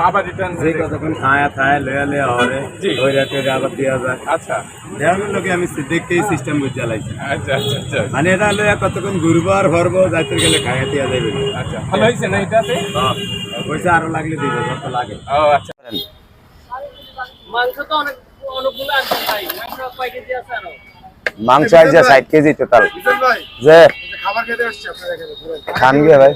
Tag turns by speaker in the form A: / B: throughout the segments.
A: আবার রিটার্ন
B: যে কতক্ষণ খায়া খায়া লয়া লয়া হরে
A: জি।
B: ওই রাতে আবার দেওয়া যায়।
A: আচ্ছা।
B: দেওয়ার লোকে আমি দেখতে সিস্টেম বুঝে চালাইছি
A: আচ্ছা আচ্ছা আচ্ছা।
B: মানে এটা লয়া কতক্ষণ যাইতে গেলে খায়া দেওয়া যাবে
A: আচ্ছা ভালো হয়েছে না এটাতে
B: হ্যাঁ, পয়সা আরও লাগলে দিব যত লাগে।
A: ও আচ্ছা।
C: মাংস তো অনেক অনেকগুলো আছে ভাই মাংস কয় কেজি আছে আরও?
D: মাংস আছে ষাট কেজি টোটাল যে
E: খাবার খেতে আসছি আপনার এখানে
D: খান গিয়ে ভাই।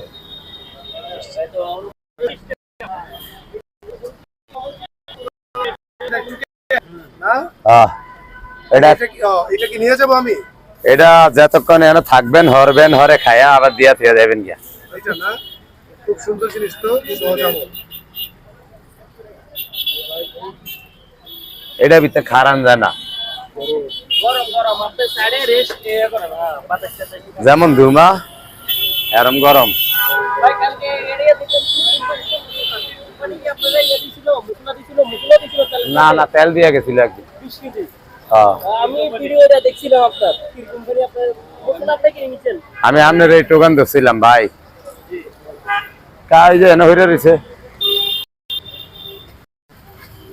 D: এটা
E: এটা কি ও, এটা কি নিয়ে যাব আমি?
D: এটা যতক্ষণ এনে থাকবেন হরবেন হরে খায়া আবার দিয়া থেকে যাবেন গিয়া।
E: এটা খুব সুন্দর জিনিস তো
D: ভিতরে খারান যায় না যেমন ধুমা এরম গরম। না না তেল দিয়া গেছিল একদিন।
C: আমি আপনার
D: এই টোকান ধরছিলাম ভাই। কাজ যে এনে হইরে রয়েছে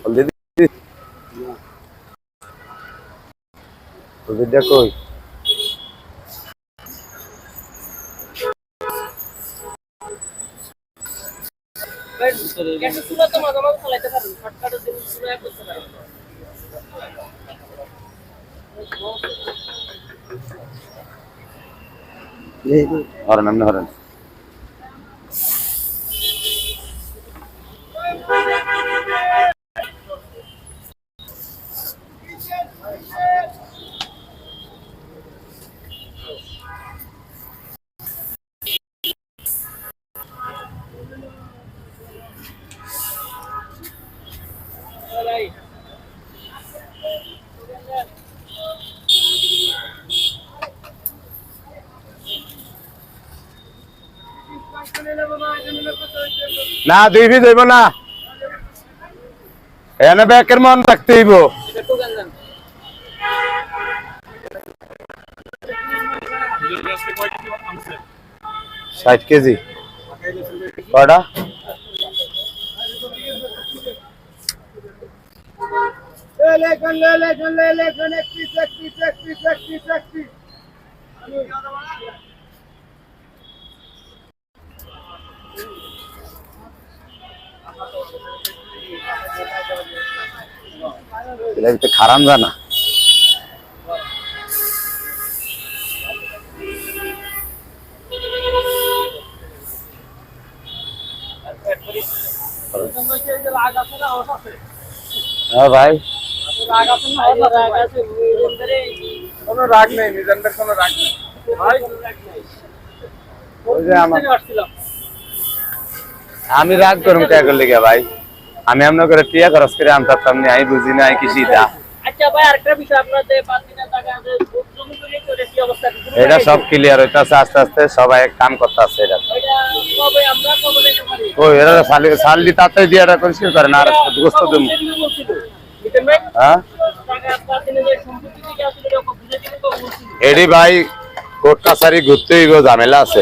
D: দিদি। কই
C: চুলা তো মাঝে মাঝে পারেন করতে পারেন
D: হরেন আপনি হরেন না, দুই পিস হইব না। এনে ব্যাকের মন রাখতে হইব। ষাট কেজি। কটা এটা ভিতরে খারান যায় না
C: রাগ আছে না ওটা আছে
D: হ্যাঁ ভাই।
C: রাগ
A: কোনো নেই মিজানদের কোনো রাগ নেই।
C: ভাই
D: ওই যে আমার আমি রাগ করুম কে করলে গে ভাই? আমি আপনার করে টিয়া খরচ করে আনতাম নি আমি বুঝি না কিছু দা
C: আচ্ছা ভাই আরেকটা বিষয় আপনাদের পাঁচ দিনের টাকা আছে জমি করে করে কি অবস্থা?
D: এটা সব ক্লিয়ার হইতাছে আস্তে আস্তে সবাই কাম করতেছে এটা। ওই এরা সালি সালি তাতে দিয়ে এটা পরিষ্কার করে না আর গোস্ত
C: ভাই
D: হ্যাঁ? এডি ভাই কোর্ট কাছারি ঘুরতে হইব ঝামেলা আছে।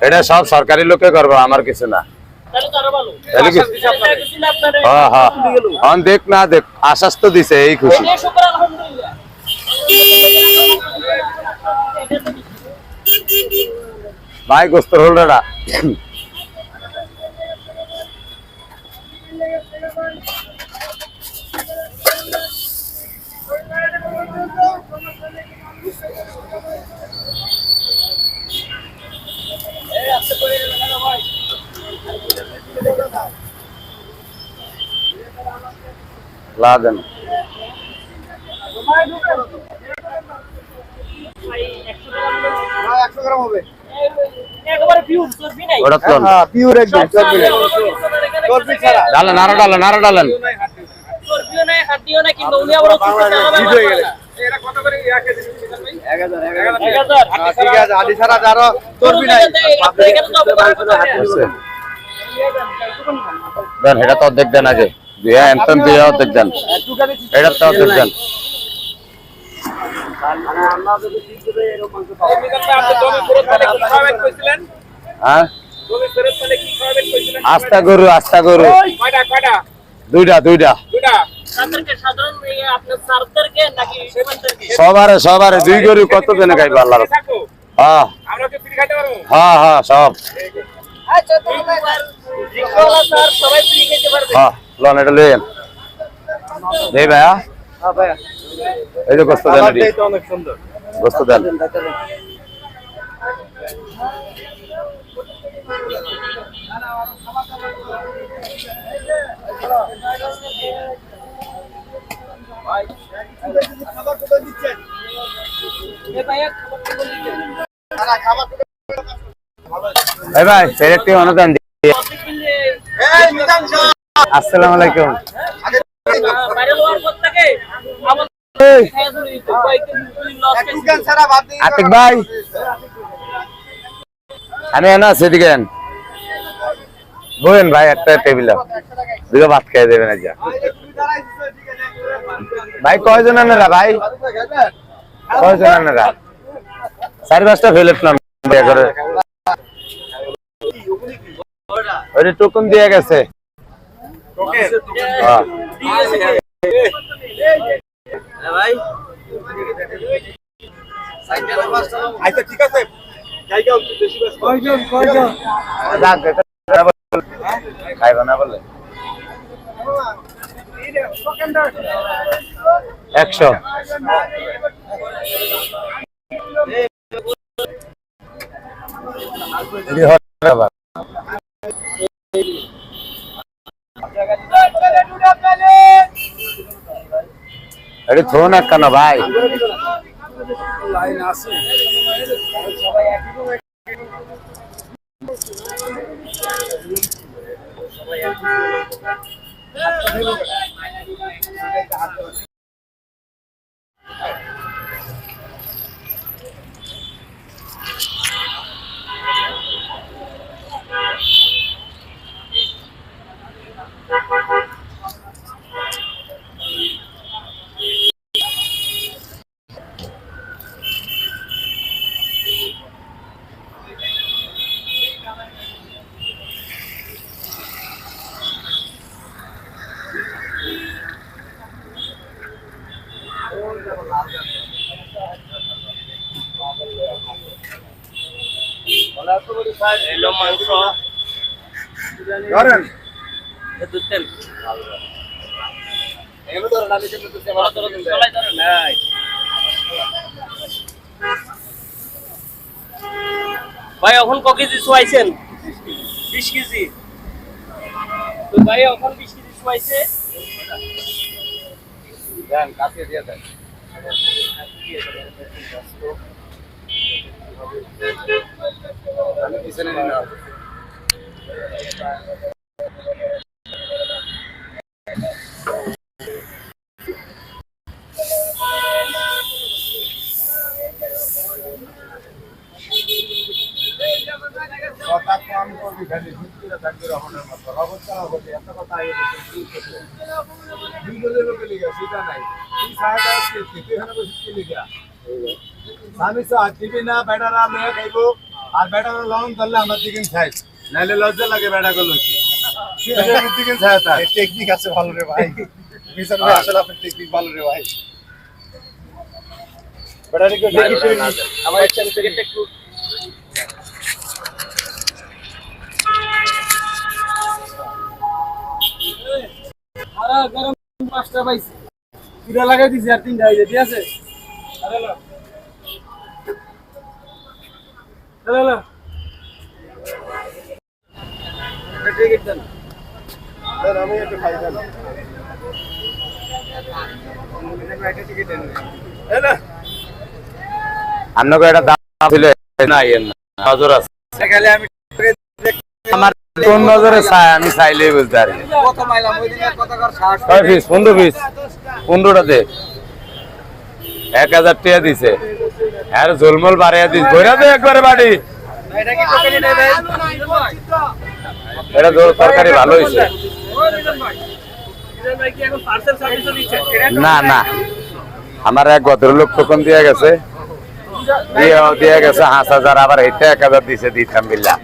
D: এটা সব সরকারি লোকে করব, আমার কিছু না। হ্যাঁ হ্যাঁ। দেখ না, দেখ, আশ্বাস তো দিছে, এই খুশি। ভাই গোস্তর হোল্ডারটা
E: ছাড়া।
D: ডালেন আরও ডালেন আরও ডালেন।
C: নাই হাড্ডিও কিন্তু উনি আবার
E: হয়ে।
A: এটা
C: হাজার
E: হ্যাঁ,
D: তো অর্ধেক দেন আগে। দিয়ে দিয়ে অর্ধেক দেন। এটা তো অর্ধেক দেন। হ্যাঁ? আস্তা গরু আস্তা গরু।
A: কয়টা
D: দুইটা। দুইটা? সবারে সবারে দুই গরু কত দিনে খাইবো আল্লাহ হ্যাঁ। হ্যাঁ হ্যাঁ সব।
C: আচ্ছা তোমার রিক্সাওয়ালা স্যার সবাই ফ্রি খেতে পারবে?
D: হ্যাঁ লন এটা লইয়েন। দেই ভাইয়া। এই যে গোস্ত দেন এটি।
B: তো অনেক সুন্দর।
D: গোস্ত দেন।
C: এ ভাইয়া যে,
D: ভাই সেরেকটি অনুদান দিয়ে আসসালামু আলাইকুম। আতিক ভাই। আমি এনা সেদিকে আন। বলেন ভাই একটা টেবিল। দুটো ভাত খেয়ে দেবেন আজ ভাই কয়জন আনারা ভাই? কয়জন আনারা? চারি পাঁচটা ফেলেট নাম বিয়ে করে। ওই টুকুন দিয়ে গেছে। হ্যাঁ।
B: আচ্ছা ঠিক আছে।
D: খাইবা না বলে। একশো। এটি থোন এক কেন ভাই?
C: হাত এলো মাংস।
B: ধরেন।
C: দুধ
B: এগুলো ধরেন আমি কিন্তু তো সেবা
C: চলাই ধরেন। নাই। ভাই এখন ক কেজি শুয়াইছেন? বিশ কেজি। তো ভাই এখন বিশ কেজি শুয়াইছে।
D: দেন কাছে দিয়ে দেন। আমি পিছনে নিলাম।
B: কথা কম করবি খালি ভিতরে থাকবে রহনের মতো। রহন হবে একটা কথা আগে দুই লোকে লিখা সেটা নাই। তুই সাহায্য তুই এখানে বসে লিখা আমি তো আর না বেটারা মেয়ে খাইবো। আর বেটারা লং ধরলে আমার দিকে খাই। নাইলে লজ্জা লাগে বেটা গুলো দিকে টেকনিক আছে ভালো রে ভাই। মিশন ভাই আসলে আপনার টেকনিক ভালো রে ভাই। বেটারে কেউ
C: আমার একটু
A: আরে গরম পাঁচটা পাইছি। পুরা লাগাই দিছি? আর তিনটা হয়ে ঠিক আছে?
D: আপনাকে একটা দাম ছিল না নজর আছে।
A: আমি
D: আমার কোন নজরে চাই আমি চাইলেই বুঝতে পারি। পনেরো পিস পনেরোটা দে। এক হাজার টাকা দিছে। আর ঝোলমোল বাড়াইয়া দিস বইরা দে একবারে বাড়ি।
A: এটা
D: তরকারি ভালো হয়েছে না না। আমার এক ভদ্রলোক টোকন দিয়ে গেছে। দিয়ে গেছে হাঁস হাজার আবার এইটা এক হাজার দিছে দিতাম বিল্লা?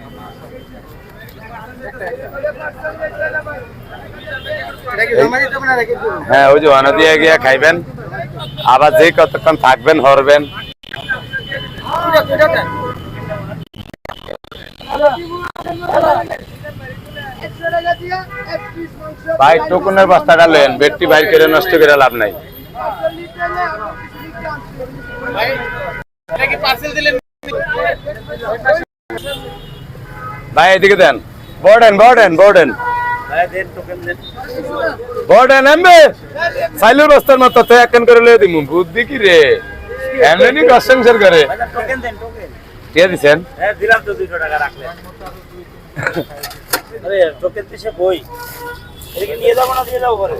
D: হ্যাঁ ওই যে অনা দিয়ে গিয়ে খাইবেন। আবার যে কতক্ষণ থাকবেন, হরবেন। ভাই, টুকুনের বস্তাটা লেন বেডটি বাইর করে নষ্ট করে লাভ নাই। ভাই, এদিকে দেন। বর্ডেন বর্ডেন বর্ডেন। বর্ডেন এমবে সাইলুর বস্তার মতো তো একখান করে লয়ে দিমু। বুদ্ধি কি রে? এমনি কনস্ট্রাকশন করে
C: টোকেন দেন টোকেন
D: কে দিছেন?
C: হ্যাঁ দিলাম তো দুইশো টাকা রাখলেন। আরে টোকেন দিছে বই। এদিকে নিয়ে যাব না দিয়ে যাব ঘরে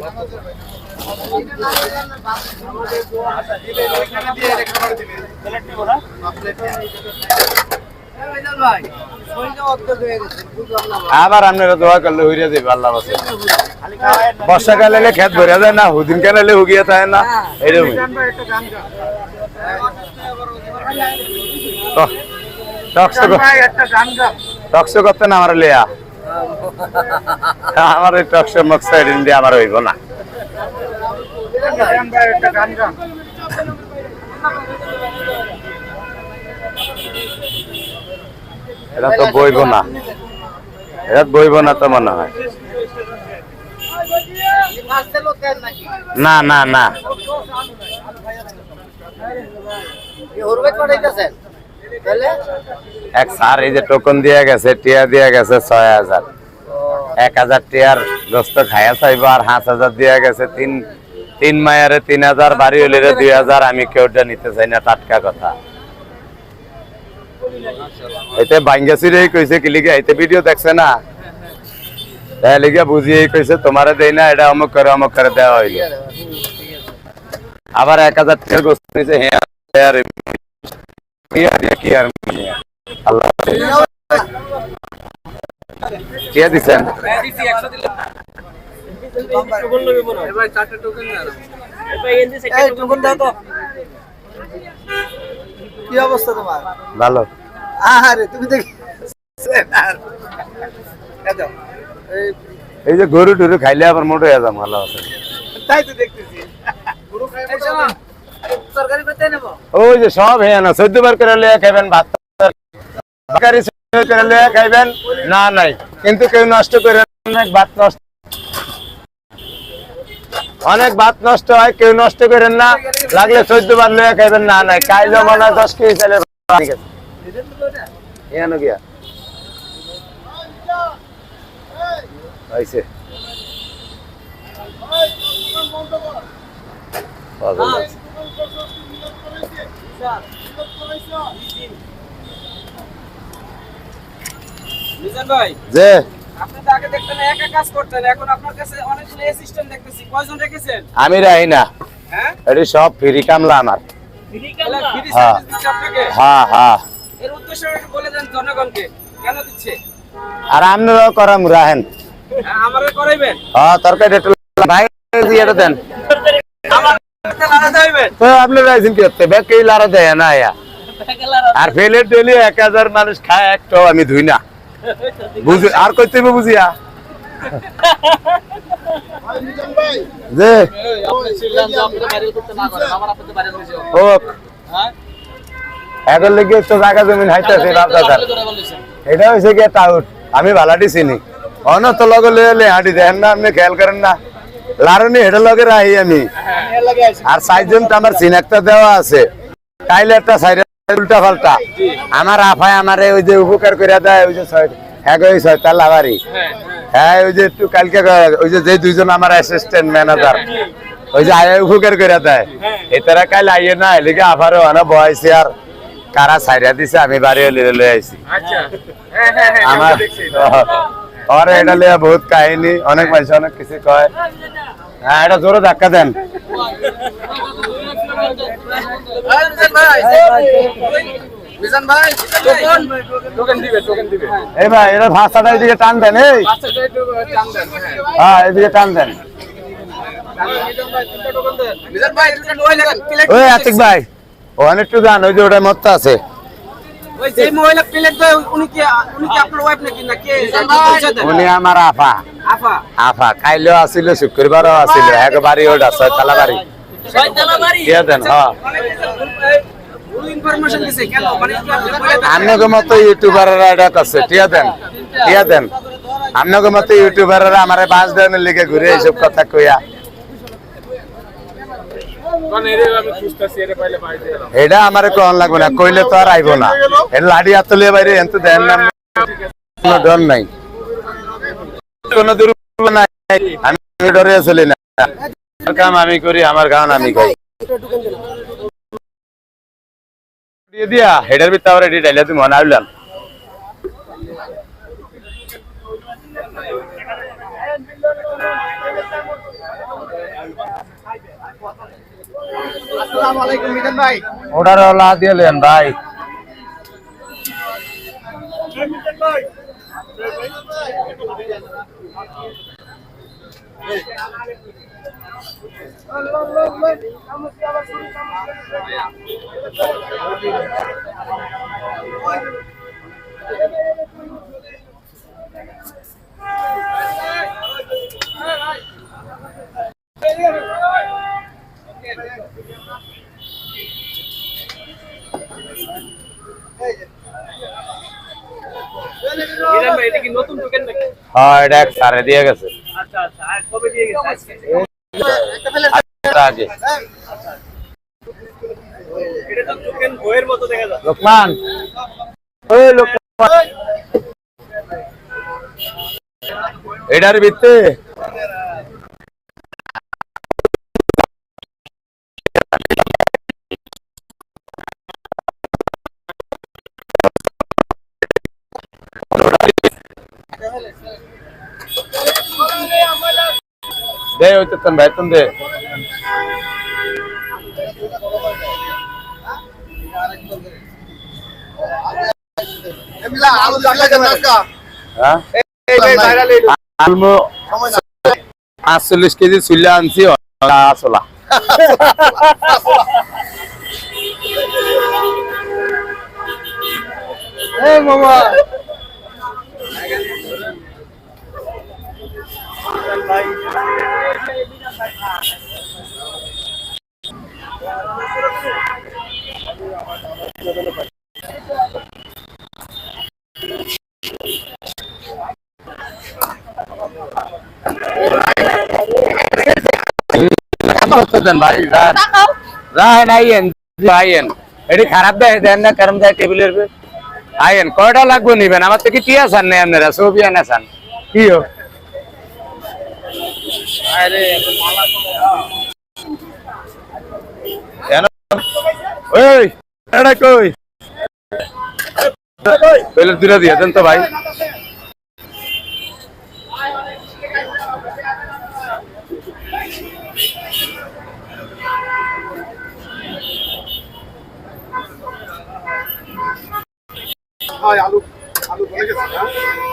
C: প্লেট নিবো না
D: আবার আপনারা দোয়া করলে হইয়া যাবে আল্লাহ
C: না
D: বর্ষাকালে এলে খেত ভরে যায় না, হুদিন কালে এলে হুগিয়ে থাকে না করতে না আমার লেয়া। আমার মক্সাইড আমার হইব না। এটা তো বইব না। এটা বইব না তো মনে হয়। না না না। এক স্যার, এই যে টোকন দিয়ে গেছে, টিয়া দিয়ে গেছে, ছয় হাজার। এক হাজার টিয়ার গোস্ত খাইয়া চাইব আর পাঁচ হাজার দিয়ে গেছে, তিন তিন মায়ারে তিন হাজার, বাড়ি হলে দুই হাজার, আমি কেউটা নিতে চাই না, টাটকা কথা। এতে বাঙ্গাসিরে কইছে কি লিখে এতে ভিডিও দেখছে না? তাই লিখে বুঝিয়ে কইছে তোমারে দেই না, এটা অমুক করে অমুক করে দেওয়া হইল আবার এক হাজার হ্যাঁ কি আর
A: এবার চারটে টোকেন দেন
C: এবার এনজি সেকেন্ড
E: টুকুন দাও তো? কি অবস্থা তোমার?
D: ভালো।
E: আরে তুমি দেখি এই
D: যে গরু টরু খাইলে আবার মোটো হয়ে যাম ভালো আছে।
E: তাই তো দেখতেছি।
D: ওই যে সব হ্যাঁ না চোদ্দ বার করে লিয়ে খাইবেন ভাত করে লিয়ে খাইবেন না নাই। কিন্তু কেউ নষ্ট করে ভাত নষ্ট অনেক ভাত নষ্ট হয় কেউ নষ্ট করেন না। লাগলে চোদ্দ বার লিয়ে খাইবেন না নাই। কাইলে মনে হয় দশ কেজি চাইলে গিয়া। হয়েছে। যে
A: আপনি তো আগে দেখতেন একা কাজ করতেন এখন আপনার কাছে অনেকগুলো অ্যাসিস্ট্যান্ট দেখতেছি। কয়জন রেখেছেন?
D: আমি রাহি না।
A: হ্যাঁ?
D: এটি সব ফ্রি কামলা আমার। হ্যাঁ। হ্যাঁ হ্যাঁ।
A: এর উদ্দেশ্য একটু বলে দেন জনগণকে। কেন দিচ্ছে?
D: আর আপনারাও করাম রাহেন।
A: হ্যাঁ,
D: তরকারি ভাই দেন। আপনারা আইসেন কি ব্যাগ লারা দেয় না আর ফেলের ডেলি এক হাজার মানুষ খায় একটাও আমি ধুই না। বুঝি, আর কইতে হবে বুঝিয়া? জমিন এটা আমি ভালাটি চিনি। অন তো লগে লয়ে লে হাঁটি দেখেন না, আপনি খেয়াল করেন না। লারনি হেডে লগে রাহি আমি। আর সাইজন তো আমার সিনাকটা দেওয়া আছে। কাইলে একটা সাইডে উল্টা পাল্টা। আমার আফায় আমারে ওই যে উপকার করে দেয় ওই যে হ্যাঁ ওই ছয়টা লাভারি হ্যাঁ ওই যে একটু কালকে ওই যে যে দুইজন আমার অ্যাসিস্ট্যান্ট ম্যানেজার ওই যে আয় উপকার করে দেয়। এতারা কাল আইয়ে না এলিকে আফারও অনেক বয়সে আর কারা সাইরা দিছে আমি বাড়ি লিয়ে লয়ে আইছি।
A: আচ্ছা। হ্যাঁ হ্যাঁ হ্যাঁ
D: আমার আর এটা। লিয়ে বহুত কাহিনী অনেক মানুষ অনেক কিছু কয়। হ্যাঁ এটা জোরে ধাক্কা দেন। এই ভাই এটা ভাষাটা এদিকে টান দেন এই।
A: হ্যাঁ
D: এদিকে টান দেন।
A: ভাই
D: ওই আতিক ওখানে একটু ওই যে ওটা আছে।
E: উনি
D: আমার আফা।
E: আফা।
D: আফা কাইলেও আছিল শুক্রবারও আছিল একবারই ওটা ছয়তলা বাড়ি। দিয়ে দেন হ্যাঁ।
E: মানে।
D: আপনাকে মতো ইউটিউবাররা এটা করছে টিয়া দেন টিয়া দেন। আপনাকে মতো ইউটিউবাররা আমার পাঁচ দিনের লিগে ঘুরে এইসব কথা কইয়া। এটা আমার কন লাগবে না কইলে তো আর আইব না। লাড়ি আতলে বাইরে এত দেন না। কোনো ডর নাই। কোনো দুর্বল নাই। আমি ডরে চলি না। কাম আমি করি আমার গান আমি গাই। দিয়ে দিয়া হেডার ভিতরে আবার এডি ডাইলা তুমি মনে আইলাম
E: আসসালামু আলাইকুম মিজান ভাই।
D: ওলা ভাই
C: মিজান ভাই। এটা
D: হ্যাঁ এটা এক সারে দিয়ে গেছে
C: আচ্ছা আচ্ছা আর কবে দিয়ে গেছে আজকে
D: আজকে আগে
C: এটা তো টোকেন বইয়ের মতো দেখা যাচ্ছে
D: লোকমান। ওই লোকমান। এটার ভিত্তে। ভাই তুমি দে। হ্যাঁ আলমো পাঁচচল্লিশ কেজি চুলে আনছি আসলা দেন ভাই রান রান আইয়েন আইয়েন এটি খারাপ দেয় দেন না দেয় টেবিলের লাগবে নিবেন আমার থেকে কি আসান নেই আপনারা ছবি আনাসান কি হো কেন? ওই এটা কই? পেলে দূরে দিয়ে দেন তো ভাই।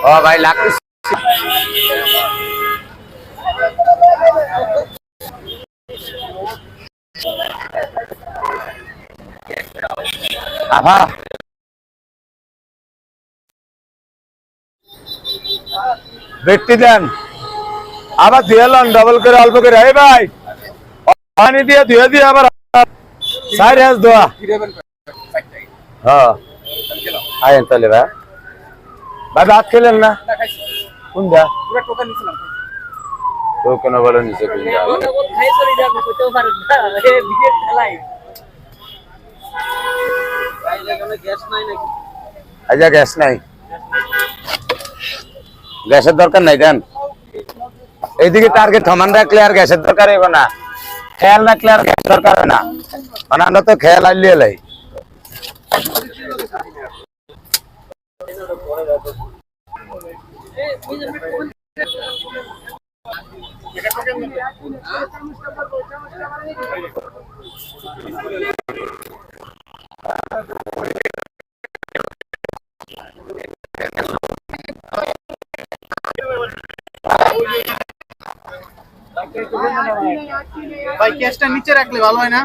D: ও ভাই লাগতেছে। আভা ব্যক্তি দেন। আবার দিয়ে লন ডবল করে অল্প করে। এই ভাই, পানি দিয়ে, ধুয়ে দিয়ে আবার সাইড হাস দোয়া। হ্যাঁ। আয়েন তাহলে ভাই। ভাই, ভাত খেলেন না? কোন দা তো কেন বলো নিচে কোন দা আচ্ছা গ্যাস নাই। গ্যাসের দরকার নাই দেন এইদিকে টার্গেট সমান রাখলে আর গ্যাসের দরকার হইব না। খেয়াল রাখলে আর গ্যাস দরকার হয় না। মানে আমরা তো খেয়াল আনলিয়ে লাই
E: ভাই ক্যাশটা নিচে রাখলে ভালো হয় না?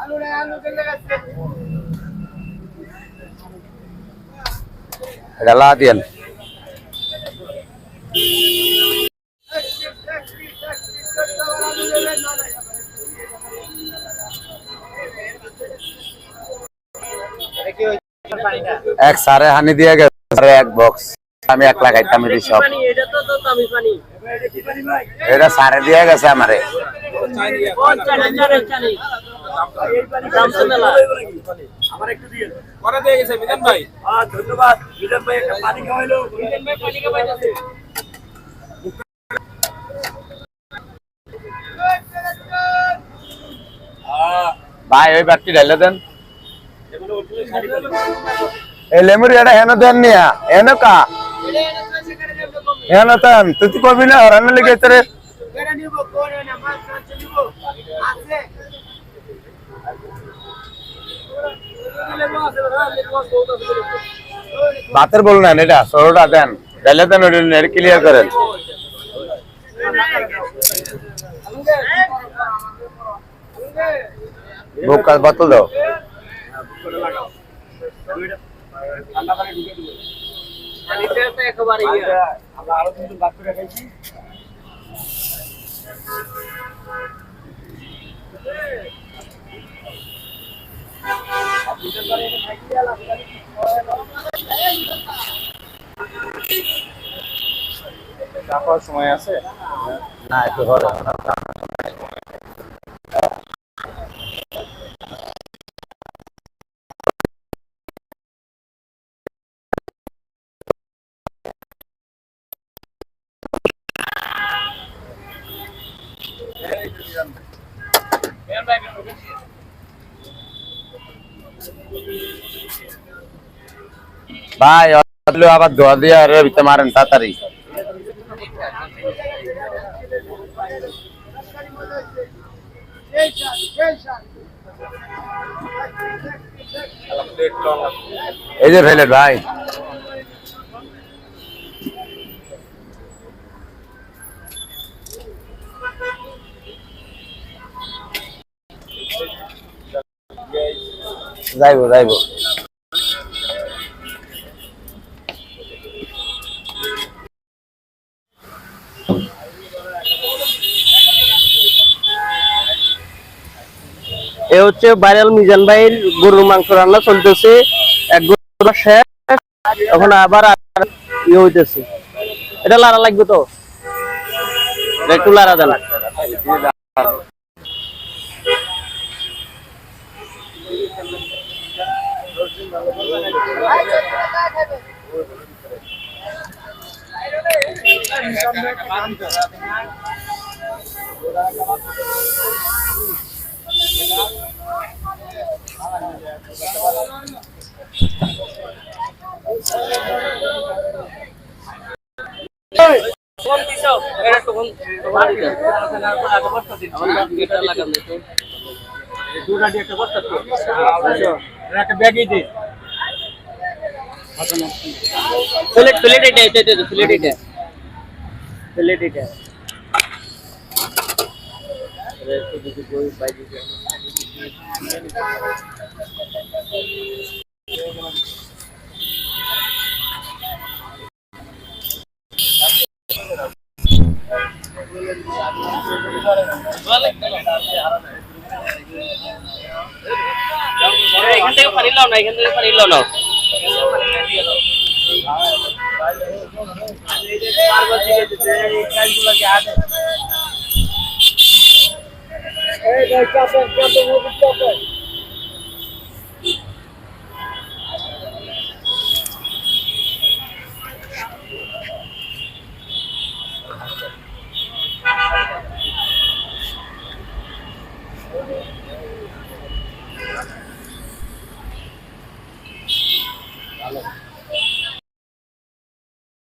E: আলু রে আলু কেন লাগাচ্ছে
D: এটা লা এক সারে হানি দিয়ে গেছে এক বক্স আমি একলা খাইতাম এটি সব।
C: এটা
D: সারে দিয়ে গেছে আমারে।
C: কোন চানে চানে
A: পরে দিয়ে গেছে মিজান ভাই। ধন্যবাদ। ভাই একটা পানি খাওয়াইলো।
C: মিজান ভাই পানি খাওয়াইতেছে
D: ভাই ওই বাটি ঢাইলে দেন। এই লেমুর এটা হেন দেন নিয়া। হেন কা? হেন তান তুই তো কবি না? হরান লেগে তোরে
E: আছে।
D: ভাতের বল না এটা ষোলোটা দেন। ঢাইলে দেন, ওটা ক্লিয়ার করেন। বুক বোতল দাও।
A: আমরা খাইছি সময় আছে?
D: না একটু ধরে ভাই আবার ধোয়া দিয়ে আর ভিতরে মারেন তাড়াতাড়ি। এই যে ভেলেট ভাই। যাইবো যাইবো।
C: হচ্ছে ভাইরাল মিজান ভাইয়ের গরুর মাংস রান্না চলতেছে। এক গরু শেষ। এখন আবার ইয়ে হইতেছে। এটা লাড়া লাগবে তো? একটু লাড়া দেন। কোন দিছো এটা তখন তখন এটা লাগাম তো
A: দুটা দিয়ে একটা ব্যাগই দে
C: প্লেট প্লেট এটা এটা এটা প্লেট এটা প্লেট এটা তো যদি কোই পাই দিছে এখান থেকে লাও না এখান থেকে লাও না।